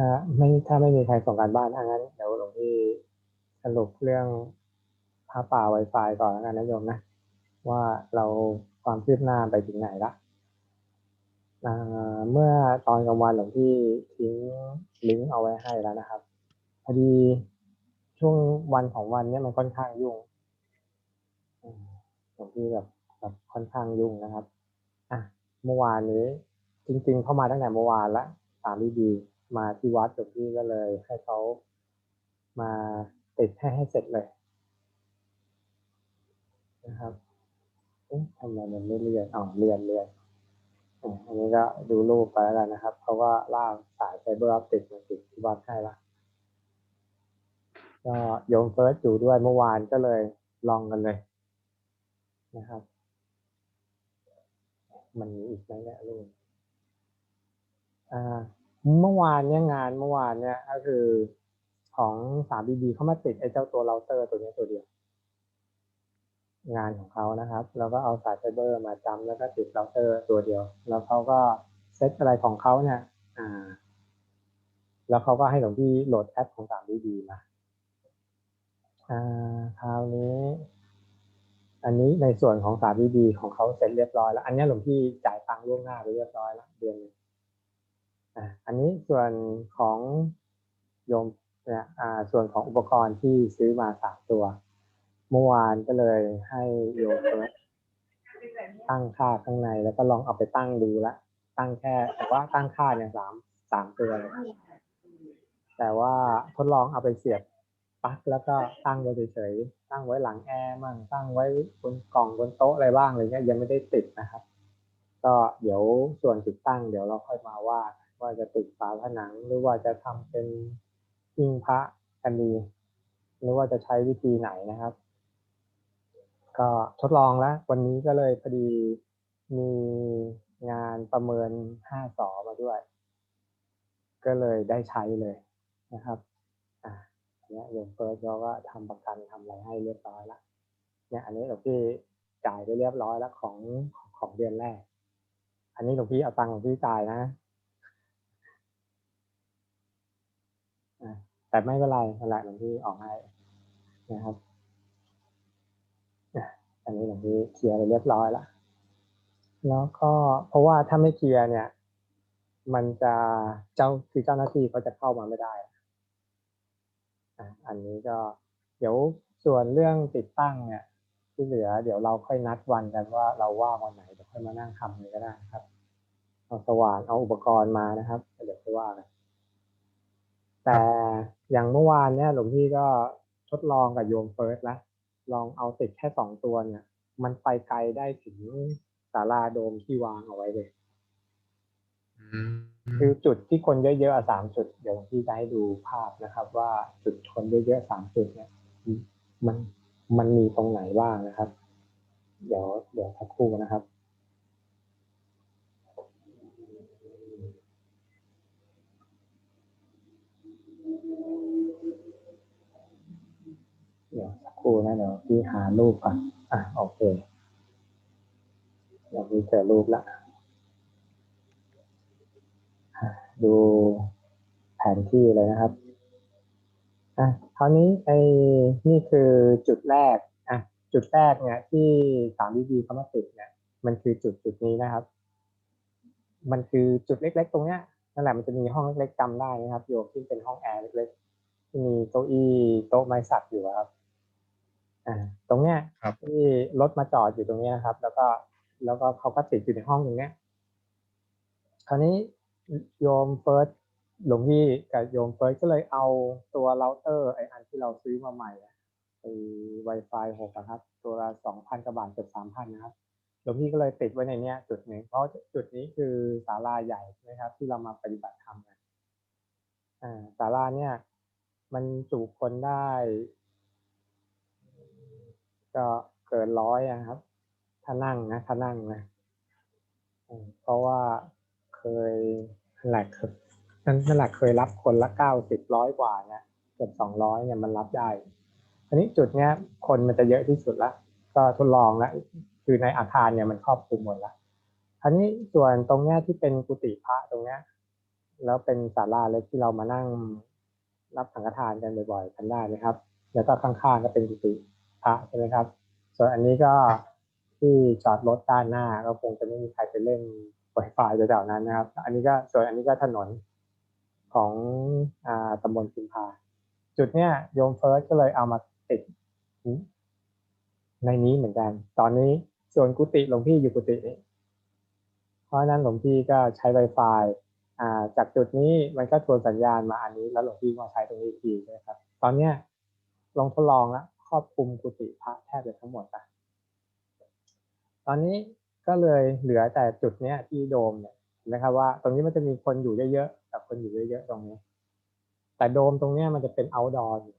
ถ้าไม่ถ้าไม่มีใครส่งการบ้านถ้างั้นเดี๋ยวหลวงพี่สรุปเรื่องพระป่า Wi-Fi ก่อนแล้วกันนะโยมนะ ว่าเราความคืบหน้าไปถึงไหนละเมื่อตอนกลางวันหลวงพี่ทิ้งลิงก์เอาไว้ให้แล้วนะครับพอดีช่วงวันของวันเนี้ยมันค่อนข้างยุ่งหลวงพี่แบบแบบค่อนข้างยุ่งนะครับอะเมื่อวานนี้จริง ๆ เข้ามาตั้งแต่เมื่อวานละสามดี มาที่วัดหลวงพี่ก็เลย ให้เขามาติดให้ให้เสร็จเลย นะครับเอ๊ะทำไมมันไม่เรียนอ๋อเรียนเรียนอันนี้ก็ดูรูปไปแล้วกันนะครับเขาก็ลากสายไฟเบอร์ออปติกมาติดที่วัดให้ละก็โยมเฟิร์สอยู่ด้วยเมื่อวานก็เลยลองกันเลย นะครับ มันมีอีกไหมเนี่ยลูกอ่า เมื่อวานเนี่ยงานเมื่อวานเนี่ยก็คือของสามบีบีเขามาติดไอ้เจ้าตัวเราเตอร์ตัวนี้ตัวเดียว งานของเขานะครับ แล้วก็เอาสายไฟเบอร์มาจำแล้วก็ติดเราเตอร์ตัวเดียว แล้วเขาก็เซตอะไรของเขาเนี่ยอ่า แล้วเขาก็ให้หลวงพี่โหลดแอปของสามบีบีมาอ่าคราวนี้อันนี้ในส่วนของสามบีบีของเขาเสร็จเรียบร้อยแล้ว อันนี้หลวงพี่จ่ายตังค์ล่วงหน้าไปเรียบร้อยแล้วเดือนนึง อันนี้ส่วนของโยมเนี่ยอ่าส่วนของอุปกรณ์ที่ซื้อมาสามตัว เมื่อวานก็เลยให้โยมตั้งค่าข้างในแล้วก็ลองเอาไปตั้งดูละ ตั้งแค่แต่ว่าตั้งค่าเนี่ยสามสามตัวเลยแต่ว่าทดลองเอาไปเสียบปลั๊กแล้วก็ตั้งไว้เฉยๆตั้งไว้หลังแอร์มั่งตั้งไว้บนกล่องบนโต๊ะอะไรบ้างอะไรเงี้ยยังไม่ได้ติดนะครับ ก็เดี๋ยวส่วนติดตั้งเดี๋ยวเราค่อยมาว่า ว่าจะติดฝาผนัง หรือว่าจะทำเป็นหิ้งพระกันดี หรือว่าจะใช้วิธีไหนนะครับ ก็ทดลองแล้ว วันนี้ก็เลยพอดีมีงานประเมินห้าสอมาด้วย ก็เลยได้ใช้เลยนะครับอ่าเนี่ยโยมเฟิร์สเขาก็ทำประกันทำอะไรให้เรียบร้อยล้วเนี่ยอันนี้หลวงพี่จ่ายไปเรียบร้อยแล้วของของเดือนแรก อันนี้หลวงพี่เอาตังค์หลวงพี่จ่ายนะ อ่า แต่ไม่เป็นไรนั่นแหละหลวงพี่ออกให้นะครับอันนี้หลวงพี่เคลียร์ไปเรียบร้อยแล้วแล้วก็เพราะว่าถ้าไม่เคลียร์เนี่ย มันจะเจ้าคือเจ้าหน้าที่เขาจะเข้ามาไม่ได้อะอันนี้ก็เดี๋ยวส่วนเรื่องติดตั้งเนี่ยที่เหลือ เดี๋ยวเราค่อยนัดวันกันว่าเราว่างวันไหนเดี๋ยวค่อยมานั่งทำเลยก็ได้ครับเอาสว่านเอาอุปกรณ์มานะครับ เดี๋ยวค่อยว่ากัน แต่อย่างเมื่อวานเนี่ยหลวงพี่ก็ทดลองกับโยมเฟิร์สแล้วลองเอาติดแค่สองตัวเนี่ย มันไปไกลได้ถึงศาลาโดมที่วางเอาไว้เลยอืมคือจุดที่คนเยอะๆอะสามจุด เดี๋ยวหลวงพี่จะให้ดูภาพนะครับ ว่าจุดคนเยอะๆสามจุดเนี่ย มันมันมีตรงไหนบ้างนะครับ เดี๋ยวเดี๋ยวสักครู่นะครับ เดี๋ยวสักค รู่นะเดี๋ยวพี่หารูปก่อน อะโอเคเดี๋ยวพี่เจอรูปละดูแผนที่เลยนะครับอะคราวนี้ไอ้นี่คือจุดแรกอะจุดแรกเนี่ยที่สามดีดีเขามาติดเนี่ยมันคือจุดจุดนี้นะครับ มันคือจุดเล็ก ๆ ตรงเนี้ยนั่นแหละมันจะมีห้องเล็กๆจำได้นะครับโยมที่เป็นห้องแอร์เล็กๆที่มีเก้าอี้โต๊ะไม้สักอยู่ครับ อ่าตรงเนี้ยครับที่รถมาจอดอยู่ตรงเนี้ยครับ แล้วก็แล้วก็เขาก็ติดอยู่ในห้องตรงเนี้ยคราวนี้โยมเฟิร์สหลวงพี่กับโยมเฟิร์สก็เลยเอาตัวเราเตอร์ไออันที่เราซื้อมาใหม่อะไอ Wi-Fi หกอะครับ ตัวละสองพันกว่าบาทเกือบสามพันนะครับหลวงพี่ก็เลยติดไว้ในเนี้ยจุดหนึ่งเพราะจุดนี้คือศาลาใหญ่ใช่ไหมครับ ที่เรามาปฏิบัติธรรมกันอ่าศาลาเนี่ย มันจุคนได้ ก็เกินร้อยอะครับ ถ้านั่งนะถ้านั่งนะเพราะว่าเคยแหลกนั่นนั่นแหละเคยรับคนละเก้าสิบร้อยกว่าเนี่ยเกือบสองร้อยเนี่ยมันรับได้อันนี้จุดเนี้ยคนมันจะเยอะที่สุดละก็ทดลองแล้วคือในอาคารเนี่ยมันครอบคลุมหมดละครานี้ส่วนตรงเนี้ยที่เป็นกุฏิพระตรงเนี้ยแล้วเป็นศาลาเล็กที่เรามานั่งรับสังฆทานกันบ่อยๆกันได้นะครับ แล้วก็ข้างๆก็เป็นกุฏิ พระใช่ไหมครับ ส่วนอันนี้ก็ที่จอดรถด้านหน้าก็คงจะไม่มีใครไปเล่นไวไฟแถวๆนั้นนะครับ อันนี้ก็ส่วนอันนี้ก็ถนนของอตำบลพิมพา จุดเนี้ยโยมเฟิร์สก็เลยเอามาติดในนี้เหมือนกัน ตอนนี้ส่วนกุฏิหลวงพี่อยู่กุฏิเพราะนั้นหลวงพี่ก็ใช้ Wi-Fi อ่าจากจุดนี้มันก็ทวนสัญญาณมาอันนี้ แล้วหลวงพี่ก็ใช้ตรงนี้อีกทีใช่ไหมครับ ตอนเนี้ยลองทดลองแล้ว ครอบคลุมกุฏิพระแทบจะทั้งหมดอะตอนนี้ก็เลยเหลือแต่จุดเนี้ยที่โดมเนี่ยเห็นะครับว่าตรงนี้มันจะมีคนอยู่เยอะๆกับคนอยู่เยอะๆตรงนี้ แต่โดมตรงเนี้ยมันจะเป็น outdoor อยู่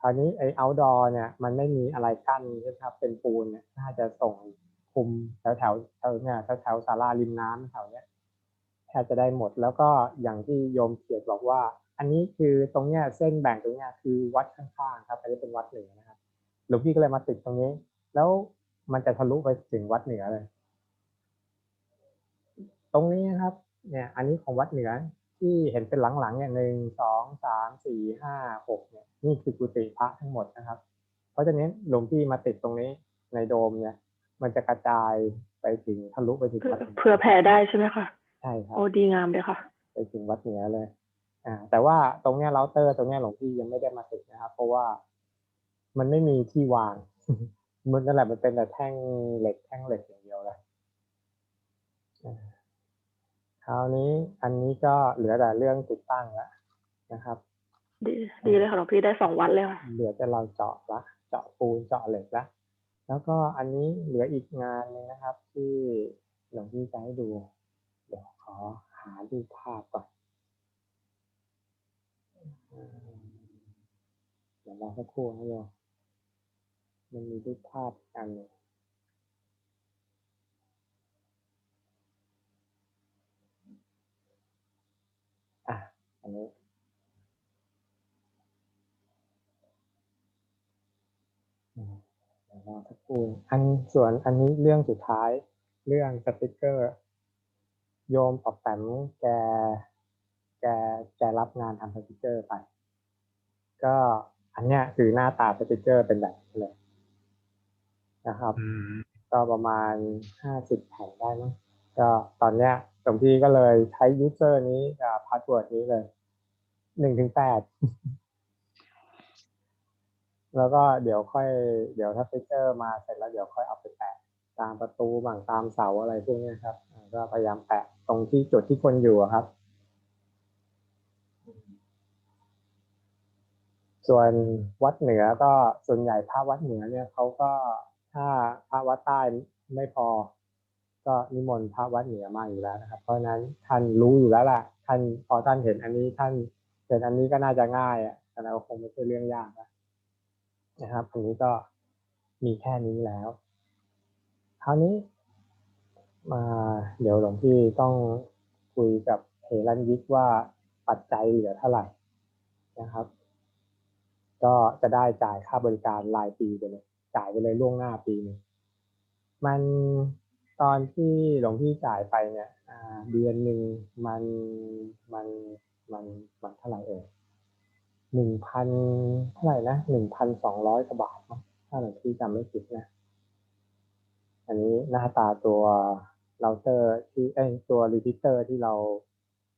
คราวนี้ไอ้ outdoor เนี่ยมันไม่มีอะไรกั้นใช่ไหมครับเป็นปูนเนี่ยน่าจะส่งคุมแถวแถวแถวเนี่ยแถวแถวศาลาริมน้ำแถวเนี้ยแทบจะได้หมดแล้วก็อย่างที่โยมเขียนบอกว่า อันนี้คือตรงเนี้ยเส้นแบ่งตรงเนี้ยคือวัดข้างๆครับอันนี้เป็นวัดเหนือนะครับหลวงพี่ก็เลยมาติดตรงนี้ แล้วมันจะทะลุไปถึงวัดเหนือเลย ตรงนี้นะครับ เนี่ย อันนี้ของวัดเหนือที่เห็นเป็นหลังๆเนี่ยหนึ่งสองสามสี่ห้าหกเนี่ยนี่คือกุฏิพระทั้งหมดนะครับ เพราะฉะนั้นหลวงพี่มาติดตรงนี้ในโดมเนี่ย มันจะกระจายไปถึงทะลุไปถึงเผื่อวัดหนืเผื่อแผ่ได้ใช่ไหมคะใช่ครับโอ้ดีงามเลยค่ะ ไปถึงวัดเหนือเลย อ่าแต่ว่าตรงเนี้ยเราเตอร์ตรงเนี้ยหลวงพี่ยังไม่ได้มาติดนะครับ เพราะว่ามันไม่มีที่วาง มันนั่นแหละมันเป็นแต่แท่งเหล็กแท่งเหล็กอย่างเดียวเลยอ่าคราวนี้อันนี้ก็เหลือแต่เรื่องติดตั้งแล้วนะครับ ดีดีเลยค่ะหลวงพี่ได้สองวัดเลยค่ะเหลือแต่เราเจาะละเจาะปูนเจาะเหล็กละแล้วก็อันนี้เหลืออีกงานหนึงนะครับ ที่หลวงพี่จะให้ดู เดี๋ยวขอหาดูภาพก่อนอืม เดี๋ยวรอสักครู่นะโยมมันมีรูปภาพอันหนึงอะ อันนี้เดี๋ยวรอสักครู่อันส่วนอันนี้เรื่องสุดท้าย เรื่องสติกเกอร์ โยมปอบแปมแก แกแกรับงานทำสติกเกอร์ไป ก็อันเนี้ยคือหน้าตาสติกเกอร์เป็นแบบนี้เลยนะครับอืมก็ประมาณห้าสิบแผ่นได้มั้งก็ตอนเนี้ยหลวงพี่ก็เลยใช้ยูเซอร์นี้กับพาสเวิร์ดนี้เลยหนึ่งถึงแปดแล้วก็เดี๋ยวค่อยเดี๋ยวถ้าเฟเจอร์มาเสร็จแล้วเดี๋ยวค่อยเอาไปแปะตามประตูบ้างตามเสาอะไรพวกเนี้ยครับอ่าก็พยายามแปะตรงที่จุดที่คนอยู่อะครับ ส่วนวัดเหนือก็ส่วนใหญ่พระวัดเหนือเนี่ยเขาก็ถ้าพระวัดใต้ไม่พอ ก็นิมนต์พระวัดเหนือมาอยู่แล้วนะครับ เพราะฉะนั้นท่านรู้อยู่แล้วแหละท่านพอท่านเห็นอันนี้ท่านเห็นอันนี้ก็น่าจะง่ายอะแต่เราคงไม่ใช่เรื่องยากนะนะครับอันนี้ก็มีแค่นี้แล้วคราวนี้มาเดี๋ยวหลวงพี่ต้องคุยกับเฮรันยิกว่าปัจจัยเหลือเท่าไหร่นะครับ ก็จะได้จ่ายค่าบริการรายปีไปเลย จ่ายไปเลยล่วงหน้าปีหนึงมันตอนที่หลวงพี่จ่ายไปเนี่ยเดือนหนึ่งมันมันมันมันเท่าไหร่เอ่ยหนึ่งพันเท่าไหร่นะหนึ่งพันสองร้อยกว่าบาทถ้าหลวงพี่จำไม่ผิดนะ อันนี้หน้าตาตัวเราเตอร์ที่เอ้ตัวรีพิเตอร์ที่เรา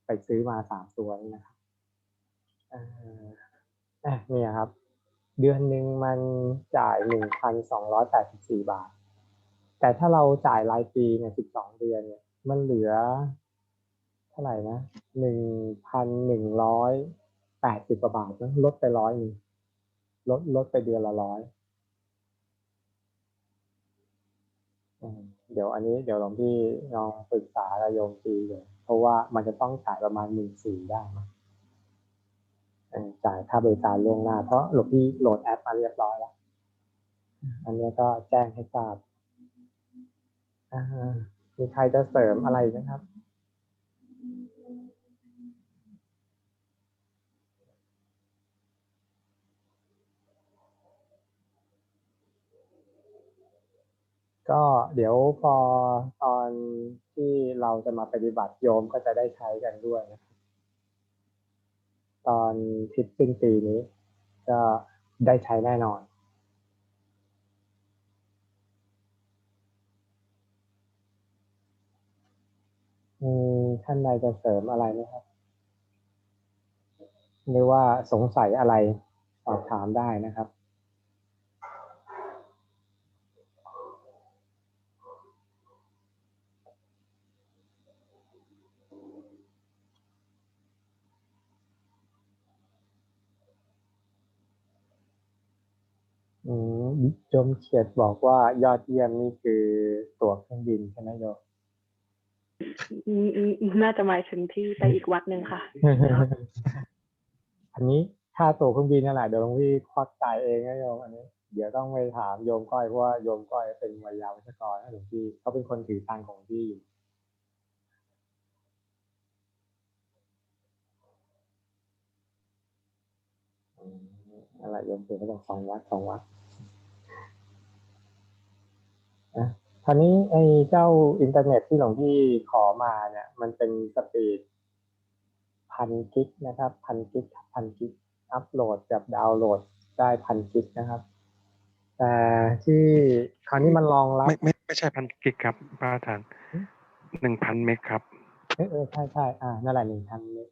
ไปซื้อมาสามตัวนี่นะครับ อะเนี่ยครับ เดือนหนึ่งมันจ่ายหนึ่งพันสองร้อยแปดสิบสี่บาท แต่ถ้าเราจ่ายรายปีเนี่ยสิบสองเดือนเนี่ยมันเหลือ เท่าไหร่นะหนึ่งพันหนึ่งร้อยแปดสิบกว่าบาทนะลดไปร้อยนึงลดลดไปเดือนละร้อยเดี๋ยวอันนี้เดี๋ยวหลวงพี่ลองปรึกษากับโยมทีเลยเพราะว่ามันจะต้องจ่ายประมาณหนึ่งสี่ได้มั้ จ่ายค่าบริการล่วงหน้า เพราะหลวงพี่โหลดแอปมาเรียบร้อยแล้ว อันนี้ก็แจ้งให้ทราบมีใครจะเสริมอะไรไหมครับก็เดี๋ยวพอตอนที่เราจะมาปฏิบัติโยมก็จะได้ใช้กันด้วยนะครับ ตอนทิศสิ้นปีนี้ ก็ได้ใช้แน่นอนมีท่านใดจะเสริมอะไรไหมครับ หรือว่าสงสัยอะไรสอบถามได้นะครับ อืมโยมเขียดบอกว่ายอดเยี่ยมนี่คือตั๋วเครื่องบินใช่ไหมโยมอืมอืมอืมน่าจะหมายถึงที่ไปอีกวัดหนึ่งค่ะ อันนี้ค่าตั๋วเครื่องบินนั่นแหละเดี๋ยวหลวงพี่ควักจ่ายเองนะโยมอันนี้ เดี๋ยวต้องไปถามโยมก้อยเพราะว่าโยมก้อยเป็นวิยาวัชกรนะหลวงพี่เขาเป็นคนถือตังค์ของพี่อยู่อืม อะไรโยมเขียนก็ต้องสองวัดสองวัดนะคราวนี้ไอ้เจ้าอินเทอร์เน็ตที่หลวงพี่ขอมาเนี่ย มันเป็นสปีดพันกิกนะครับพันกิกพันกิกอัพโหลดกับดาวน์โหลดได้พันกิกนะครับ แต่ที่คราวนี้มันรองรับไม่ไม่ไม่ใช่พันกิกครับพระอาจารย์หนึ่งพันเมกครับเออเออใช่ใช่อ่านั่นแหละหนึ่งพันเมกนะ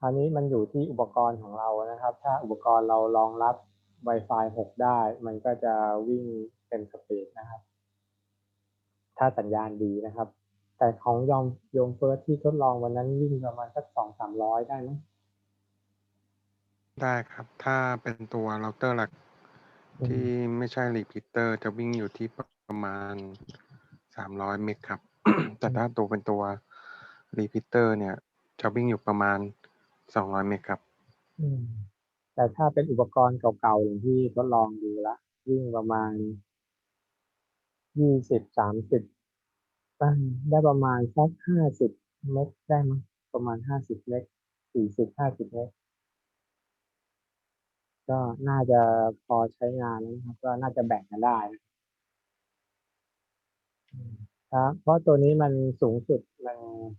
ครับคราวนี้มันอยู่ที่อุปกรณ์ของเรานะครับ ถ้าอุปกรณ์เรารองรับ Wi-Fi 6 ได้ มันก็จะวิ่งเต็มสปีดนะครับ ถ้าสัญญาณดีนะครับ แต่ของยอมโยมเฟิร์สที่ทดลองวันนั้นวิ่งประมาณสักสองสามร้อยได้ไหมได้ครับ ถ้าเป็นตัวเราเตอร์หลักที่ไม่ใช่รีพิเตอร์จะวิ่งอยู่ที่ประมาณสามร้อยเมกครับ แต่ถ้าตัวเป็นตัวรีพิเตอร์เนี่ย จะวิ่งอยู่ประมาณ สองร้อยเมกครับ อืม แต่ถ้าเป็นอุปกรณ์เก่าๆอย่างที่ทดลองดูละวิ่งประมาณยี่สิบสามสิบได้ประมาณสักห้าสิบเมกได้มั้งประมาณห้าสิบเมกสี่สิบห้าสิบเมกก็น่าจะพอใช้งานแล้วนะครับ ก็น่าจะแบ่งกันได้ครับเพราะตัวนี้มันสูงสุดมัน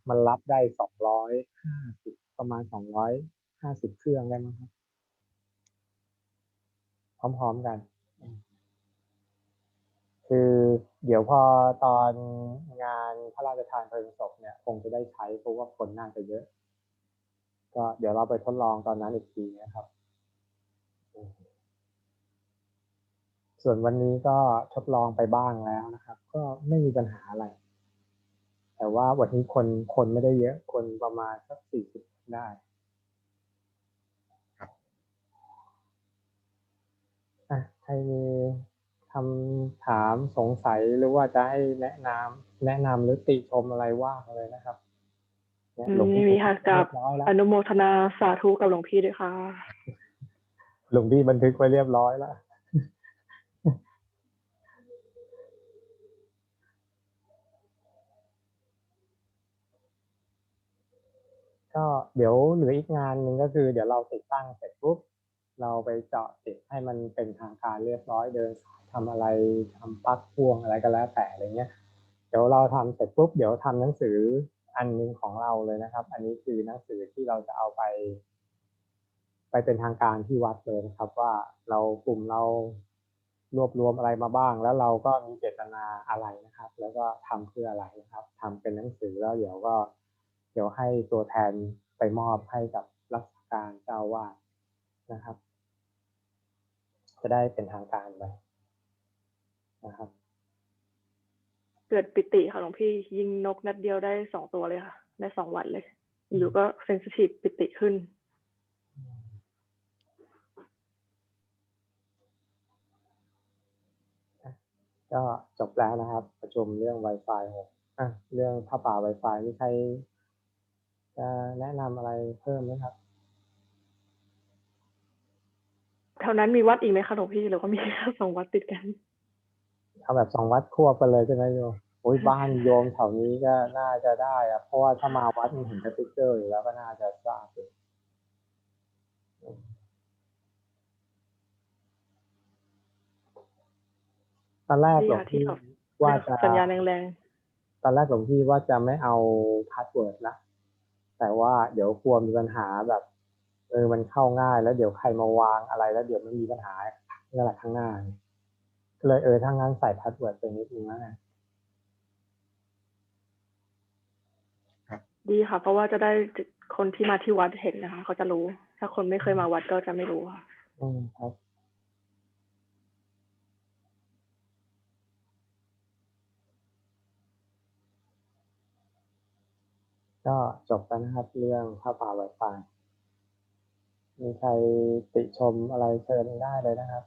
มันรับได้สองร้อยห้าสิบ ประมาณสองร้อยห้าสิบเครื่องได้มั้งครับ พร้อมๆกัน คือเดี๋ยวพอตอนงานพระราชทานเพลิงศพเนี่ย คงจะได้ใช้เพราะว่าคนน่าจะเยอะ ก็เดี๋ยวเราไปทดลองตอนนั้นอีกทีนะครับ ส่วนวันนี้ก็ทดลองไปบ้างแล้วนะครับ ก็ไม่มีปัญหาอะไรแต่ว่าวันนี้คนคนไม่ได้เยอะคนประมาณสักสี่สิบ ได้อะใครมีคำถามสงสัยหรือว่าจะให้แนะนำแนะนำหรือติชมอะไรว่ามาเลยนะครับเนี่ยอืมหลวงพี่มีค่ะกับเรียบร้อยแล้วอนุโมทนาสาธุกับหลวงพี่ด้วยค่ะ หลวงพี่บันทึกไว้เรียบร้อยแล้ว ก็เดี๋ยวเหลืออีกงานหนึ่งก็คือ เดี๋ยวเราติดตั้งเสร็จปุ๊บเราไปเจาะติดให้มันเป็นทางการเรียบร้อยเดินสายทำอะไรทำปลั๊กพ่วงอะไรก็แล้วแต่อะไรเงี้ยเดี๋ยวเราทำเสร็จปุ๊บเดี๋ยวทำหนังสืออันหนึงของเราเลยนะครับ อันนี้คือหนังสือที่เราจะเอาไป ไปเป็นทางการที่วัดเลยนะครับ ว่าเรากลุ่มเรารวบรวมอะไรมาบ้าง แล้วเราก็มีเจตนาอะไรนะครับ แล้วก็ทำเพื่ออะไรนะครับทำเป็นหนังสือแล้วเดี๋ยวก็ ดี๋ยวให้ตัวแทนไปมอบให้กับรักษาการเจ้าวาดนะครับ จะได้เป็นทางการไปนะครับ เกิดปิติค่ะหลวงพี่ยิงนกนัดเดียวได้สองตัวเลยค่ะ ได้สองวันเลย อยู่ก็เซนซิทีฟปิติขึ้นก็จบแล้วนะครับ ประชุมเรื่อง Wi-Fi 6อะเรื่องผ้าป่า Wi-Fi มีใคร จะแนะนำอะไรเพิ่มไหมครับแถวนั้นมีวัดอีกไหมคะหลวงพี่หรือว่ามีแค่สองวัดติดกันเอาแบบสองวัดควบกันเลยใช่ไหมโยมโอ้ยบ้านโยมแถวนี้ก็น่าจะได้อะเพราะว่าถ้ามาวัดมันเห็นสติ๊กเกอร์อยู่แล้วก็น่าจะทราบอยู่ตอนแรกดีหลวงค่ะที่พี่เขาว่าจะสัญญาณแรงตอนแรกหลวงพี่ว่าจะไม่เอาพาสเวิร์ดละ แต่ว่าเดี๋ยวกลัวมีปัญหาแบบเออมันเข้าง่ายแล้วเดี๋ยวใครมาวางอะไรแล้วเดี๋ยวมันมีปัญหาเรื่องอะไรข้างหน้าก็เลยเออถ้างั้นใส่พาสเวิร์ดไปนิดนึงนะๆดีค่ะ เพราะว่าจะได้คนที่มาที่วัดเห็นนะคะ เขาจะรู้ ถ้าคนไม่เคยมาวัดก็จะไม่รู้ค่ะ อืมครับ ก็จบแล้วนะครับ เรื่องผ้าป่าไวไฟมีใครติชมอะไรเชิญได้เลยนะครับ